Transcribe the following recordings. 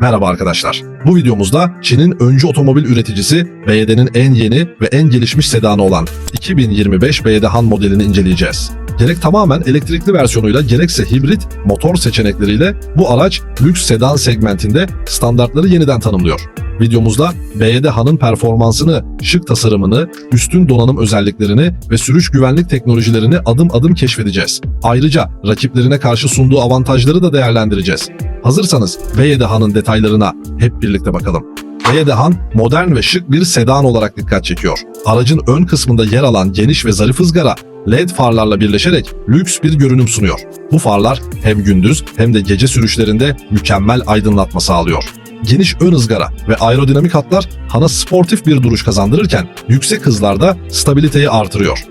Merhaba arkadaşlar. Bu videomuzda Çin'in öncü otomobil üreticisi BYD'nin en yeni ve en gelişmiş sedanı olan 2025 BYD Han modelini inceleyeceğiz. Gerek tamamen elektrikli versiyonuyla gerekse hibrit motor seçenekleriyle bu araç lüks sedan segmentinde standartları yeniden tanımlıyor. Videomuzda BYD Han'ın performansını, şık tasarımını, üstün donanım özelliklerini ve sürüş güvenlik teknolojilerini adım adım keşfedeceğiz. Ayrıca rakiplerine karşı sunduğu avantajları da değerlendireceğiz. Hazırsanız BYD Han'ın detaylarına hep birlikte bakalım. BYD Han modern ve şık bir sedan olarak dikkat çekiyor. Aracın ön kısmında yer alan geniş ve zarif ızgara LED farlarla birleşerek lüks bir görünüm sunuyor. Bu farlar hem gündüz hem de gece sürüşlerinde mükemmel aydınlatma sağlıyor. Geniş ön ızgara ve aerodinamik hatlar Han'a sportif bir duruş kazandırırken yüksek hızlarda stabiliteyi artırıyor.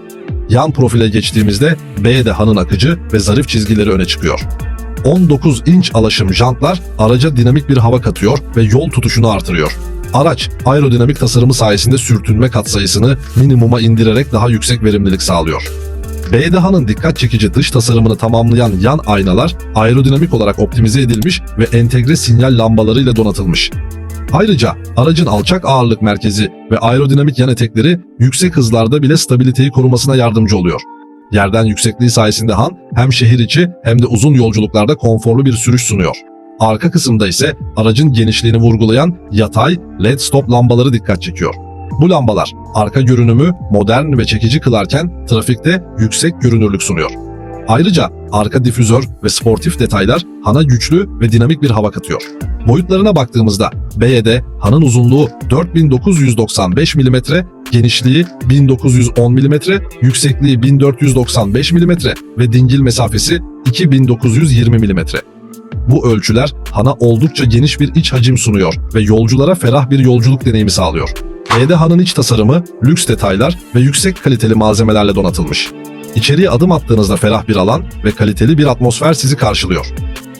Yan profile geçtiğimizde BYD Han'ın akıcı ve zarif çizgileri öne çıkıyor. 19 inç alaşım jantlar araca dinamik bir hava katıyor ve yol tutuşunu artırıyor. Araç aerodinamik tasarımı sayesinde sürtünme katsayısını minimuma indirerek daha yüksek verimlilik sağlıyor. BDH'nın dikkat çekici dış tasarımını tamamlayan yan aynalar aerodinamik olarak optimize edilmiş ve entegre sinyal lambalarıyla donatılmış. Ayrıca aracın alçak ağırlık merkezi ve aerodinamik yan etekleri yüksek hızlarda bile stabiliteyi korumasına yardımcı oluyor. Yerden yüksekliği sayesinde Han hem şehir içi hem de uzun yolculuklarda konforlu bir sürüş sunuyor. Arka kısımda ise aracın genişliğini vurgulayan yatay LED stop lambaları dikkat çekiyor. Bu lambalar arka görünümü modern ve çekici kılarken trafikte yüksek görünürlük sunuyor. Ayrıca arka difüzör ve sportif detaylar Han'a güçlü ve dinamik bir hava katıyor. Boyutlarına baktığımızda BYD Han'ın uzunluğu 4995 mm, genişliği 1910 mm, yüksekliği 1495 mm ve dingil mesafesi 2920 mm. Bu ölçüler Han'a oldukça geniş bir iç hacim sunuyor ve yolculara ferah bir yolculuk deneyimi sağlıyor. BYD Han'ın iç tasarımı, lüks detaylar ve yüksek kaliteli malzemelerle donatılmış. İçeriye adım attığınızda ferah bir alan ve kaliteli bir atmosfer sizi karşılıyor.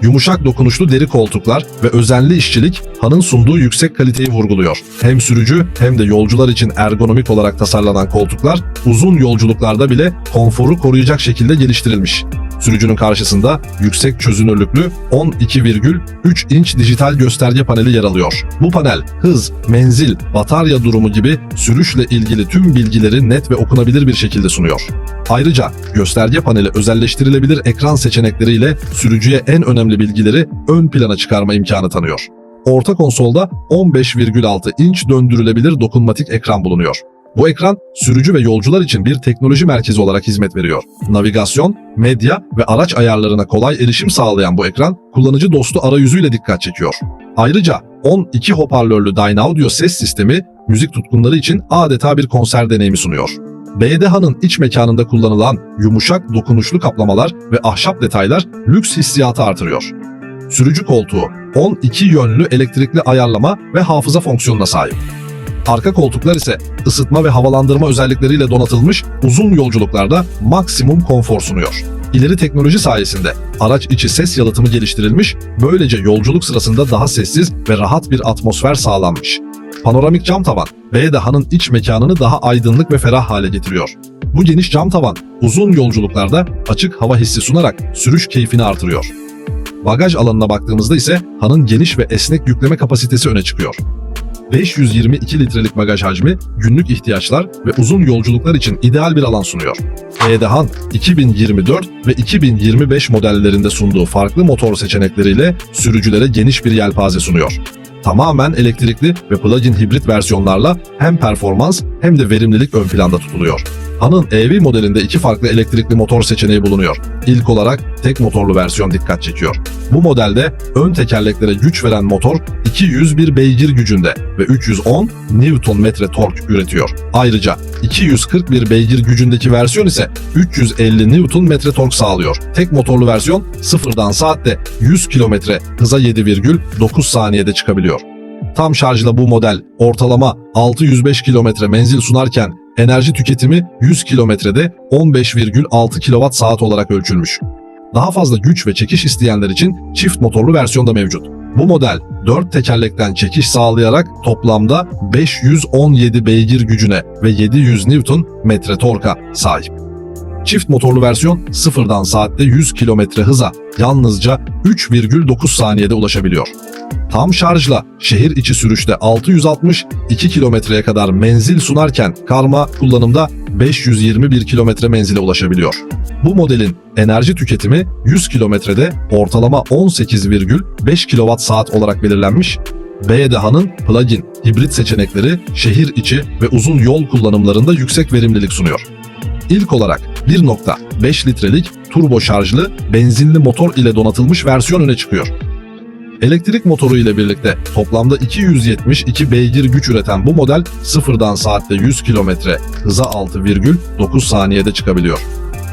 Yumuşak dokunuşlu deri koltuklar ve özenli işçilik Han'ın sunduğu yüksek kaliteyi vurguluyor. Hem sürücü hem de yolcular için ergonomik olarak tasarlanan koltuklar uzun yolculuklarda bile konforu koruyacak şekilde geliştirilmiş. Sürücünün karşısında yüksek çözünürlüklü 12,3 inç dijital gösterge paneli yer alıyor. Bu panel hız, menzil, batarya durumu gibi sürüşle ilgili tüm bilgileri net ve okunabilir bir şekilde sunuyor. Ayrıca gösterge paneli özelleştirilebilir ekran seçenekleriyle sürücüye en önemli bilgileri ön plana çıkarma imkanı tanıyor. Orta konsolda 15,6 inç döndürülebilir dokunmatik ekran bulunuyor. Bu ekran sürücü ve yolcular için bir teknoloji merkezi olarak hizmet veriyor. Navigasyon, medya ve araç ayarlarına kolay erişim sağlayan bu ekran kullanıcı dostu arayüzüyle dikkat çekiyor. Ayrıca 12 hoparlörlü Dynaudio ses sistemi müzik tutkunları için adeta bir konser deneyimi sunuyor. BDH'nın iç mekanında kullanılan yumuşak dokunuşlu kaplamalar ve ahşap detaylar lüks hissiyatı artırıyor. Sürücü koltuğu 12 yönlü elektrikli ayarlama ve hafıza fonksiyonuna sahip. Arka koltuklar ise ısıtma ve havalandırma özellikleriyle donatılmış uzun yolculuklarda maksimum konfor sunuyor. İleri teknoloji sayesinde araç içi ses yalıtımı geliştirilmiş, böylece yolculuk sırasında daha sessiz ve rahat bir atmosfer sağlanmış. Panoramik cam tavan, BDH'nın iç mekanını daha aydınlık ve ferah hale getiriyor. Bu geniş cam tavan, uzun yolculuklarda açık hava hissi sunarak sürüş keyfini artırıyor. Bagaj alanına baktığımızda ise Han'ın geniş ve esnek yükleme kapasitesi öne çıkıyor. 522 litrelik bagaj hacmi günlük ihtiyaçlar ve uzun yolculuklar için ideal bir alan sunuyor. Han 2024 ve 2025 modellerinde sunduğu farklı motor seçenekleriyle sürücülere geniş bir yelpaze sunuyor. Tamamen elektrikli ve plug-in hibrit versiyonlarla hem performans hem de verimlilik ön planda tutuluyor. Han'ın EV modelinde iki farklı elektrikli motor seçeneği bulunuyor. İlk olarak tek motorlu versiyon dikkat çekiyor. Bu modelde ön tekerleklere güç veren motor 201 beygir gücünde ve 310 Nm tork üretiyor. Ayrıca 241 beygir gücündeki versiyon ise 350 Nm tork sağlıyor. Tek motorlu versiyon sıfırdan saatte 100 km hıza 7,9 saniyede çıkabiliyor. Tam şarjla bu model ortalama 605 km menzil sunarken enerji tüketimi 100 kilometrede 15,6 kWh olarak ölçülmüş. Daha fazla güç ve çekiş isteyenler için çift motorlu versiyon da mevcut. Bu model 4 tekerlekten çekiş sağlayarak toplamda 517 beygir gücüne ve 700 Nm torka sahip. Çift motorlu versiyon sıfırdan saatte 100 km hıza yalnızca 3,9 saniyede ulaşabiliyor. Tam şarjla şehir içi sürüşte 662 kilometreye kadar menzil sunarken karma kullanımda 521 kilometre menzile ulaşabiliyor. Bu modelin enerji tüketimi 100 kilometrede ortalama 18,5 kWh saat olarak belirlenmiş. BDH'nın plug-in, hibrit seçenekleri şehir içi ve uzun yol kullanımlarında yüksek verimlilik sunuyor. İlk olarak 1.5 litrelik turbo şarjlı benzinli motor ile donatılmış versiyon öne çıkıyor. Elektrik motoru ile birlikte toplamda 272 beygir güç üreten bu model sıfırdan saatte 100 km hıza 6,9 saniyede çıkabiliyor.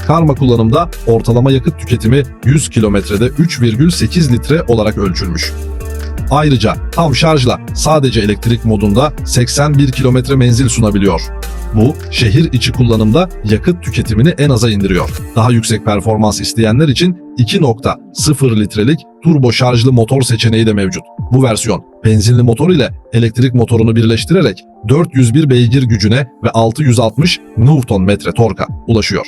Karma kullanımda ortalama yakıt tüketimi 100 kilometrede 3,8 litre olarak ölçülmüş. Ayrıca tam şarjla sadece elektrik modunda 81 kilometre menzil sunabiliyor. Bu şehir içi kullanımda yakıt tüketimini en aza indiriyor. Daha yüksek performans isteyenler için 2.0 litrelik turbo şarjlı motor seçeneği de mevcut. Bu versiyon benzinli motor ile elektrik motorunu birleştirerek 401 beygir gücüne ve 660 Nm torka ulaşıyor.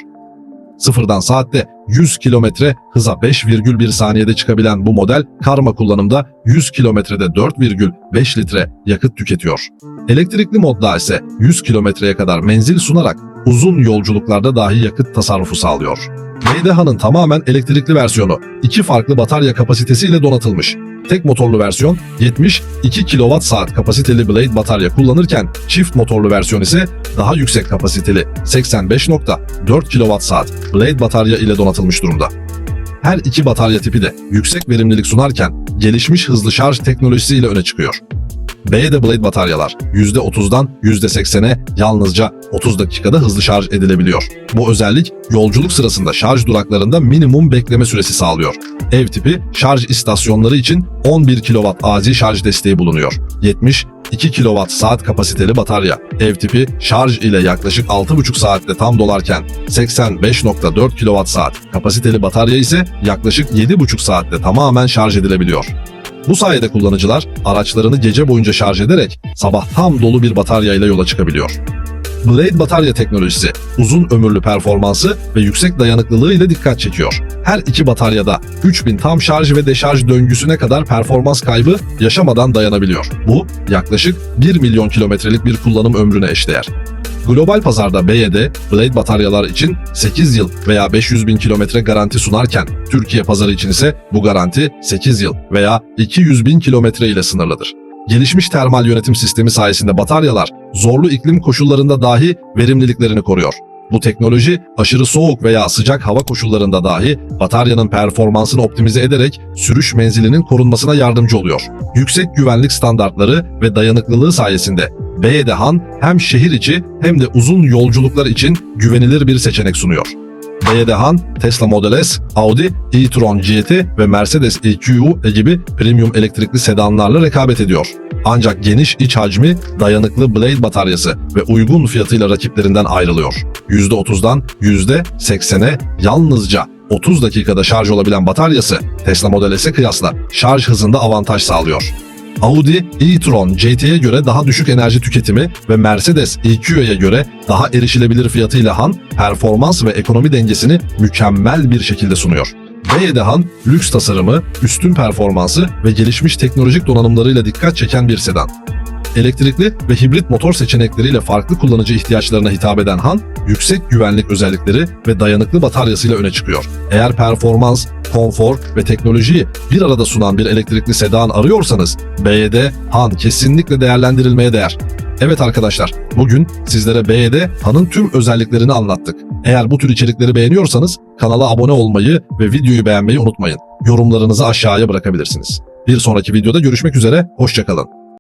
Sıfırdan saatte 100 kilometre hıza 5,1 saniyede çıkabilen bu model karma kullanımda 100 kilometrede 4,5 litre yakıt tüketiyor. Elektrikli modda ise 100 kilometreye kadar menzil sunarak uzun yolculuklarda dahi yakıt tasarrufu sağlıyor. BDH'nın tamamen elektrikli versiyonu iki farklı batarya kapasitesiyle donatılmış. Tek motorlu versiyon 72 kWh kapasiteli Blade batarya kullanırken çift motorlu versiyon ise daha yüksek kapasiteli 85.4 kWh Blade batarya ile donatılmış durumda. Her iki batarya tipi de yüksek verimlilik sunarken gelişmiş hızlı şarj teknolojisiyle öne çıkıyor. BD Blade bataryalar %30'dan %80'e yalnızca 30 dakikada hızlı şarj edilebiliyor. Bu özellik yolculuk sırasında şarj duraklarında minimum bekleme süresi sağlıyor. Ev tipi şarj istasyonları için 11 kW acil şarj desteği bulunuyor. 70 2 kWh saat kapasiteli batarya. Ev tipi şarj ile yaklaşık 6,5 saatte tam dolarken 85.4 kWh saat kapasiteli batarya ise yaklaşık 7,5 saatte tamamen şarj edilebiliyor. Bu sayede kullanıcılar araçlarını gece boyunca şarj ederek sabah tam dolu bir batarya ile yola çıkabiliyor. Blade batarya teknolojisi uzun ömürlü performansı ve yüksek dayanıklılığı ile dikkat çekiyor. Her iki bataryada 3000 tam şarj ve deşarj döngüsüne kadar performans kaybı yaşamadan dayanabiliyor. Bu yaklaşık 1 milyon kilometrelik bir kullanım ömrüne eşdeğer. Global pazarda BYD, Blade bataryalar için 8 yıl veya 500 bin kilometre garanti sunarken Türkiye pazarı için ise bu garanti 8 yıl veya 200 bin kilometre ile sınırlıdır. Gelişmiş termal yönetim sistemi sayesinde bataryalar zorlu iklim koşullarında dahi verimliliklerini koruyor. Bu teknoloji aşırı soğuk veya sıcak hava koşullarında dahi bataryanın performansını optimize ederek sürüş menzilinin korunmasına yardımcı oluyor. Yüksek güvenlik standartları ve dayanıklılığı sayesinde BYD Han hem şehir içi hem de uzun yolculuklar için güvenilir bir seçenek sunuyor. BYD Han, Tesla Model S, Audi e-tron GT ve Mercedes EQE gibi premium elektrikli sedanlarla rekabet ediyor. Ancak geniş iç hacmi, dayanıklı Blade bataryası ve uygun fiyatıyla rakiplerinden ayrılıyor. %30'dan %80'e yalnızca 30 dakikada şarj olabilen bataryası Tesla Model S'e kıyasla şarj hızında avantaj sağlıyor. Audi e-tron GT'ye göre daha düşük enerji tüketimi ve Mercedes EQ'ye göre daha erişilebilir fiyatıyla Han, performans ve ekonomi dengesini mükemmel bir şekilde sunuyor. BYD Han, lüks tasarımı, üstün performansı ve gelişmiş teknolojik donanımlarıyla dikkat çeken bir sedan. Elektrikli ve hibrit motor seçenekleriyle farklı kullanıcı ihtiyaçlarına hitap eden Han, yüksek güvenlik özellikleri ve dayanıklı bataryasıyla öne çıkıyor. Eğer performans, konfor ve teknolojiyi bir arada sunan bir elektrikli sedan arıyorsanız, BYD Han kesinlikle değerlendirilmeye değer. Evet arkadaşlar, bugün sizlere BYD Han'ın tüm özelliklerini anlattık. Eğer bu tür içerikleri beğeniyorsanız kanala abone olmayı ve videoyu beğenmeyi unutmayın. Yorumlarınızı aşağıya bırakabilirsiniz. Bir sonraki videoda görüşmek üzere, hoşçakalın.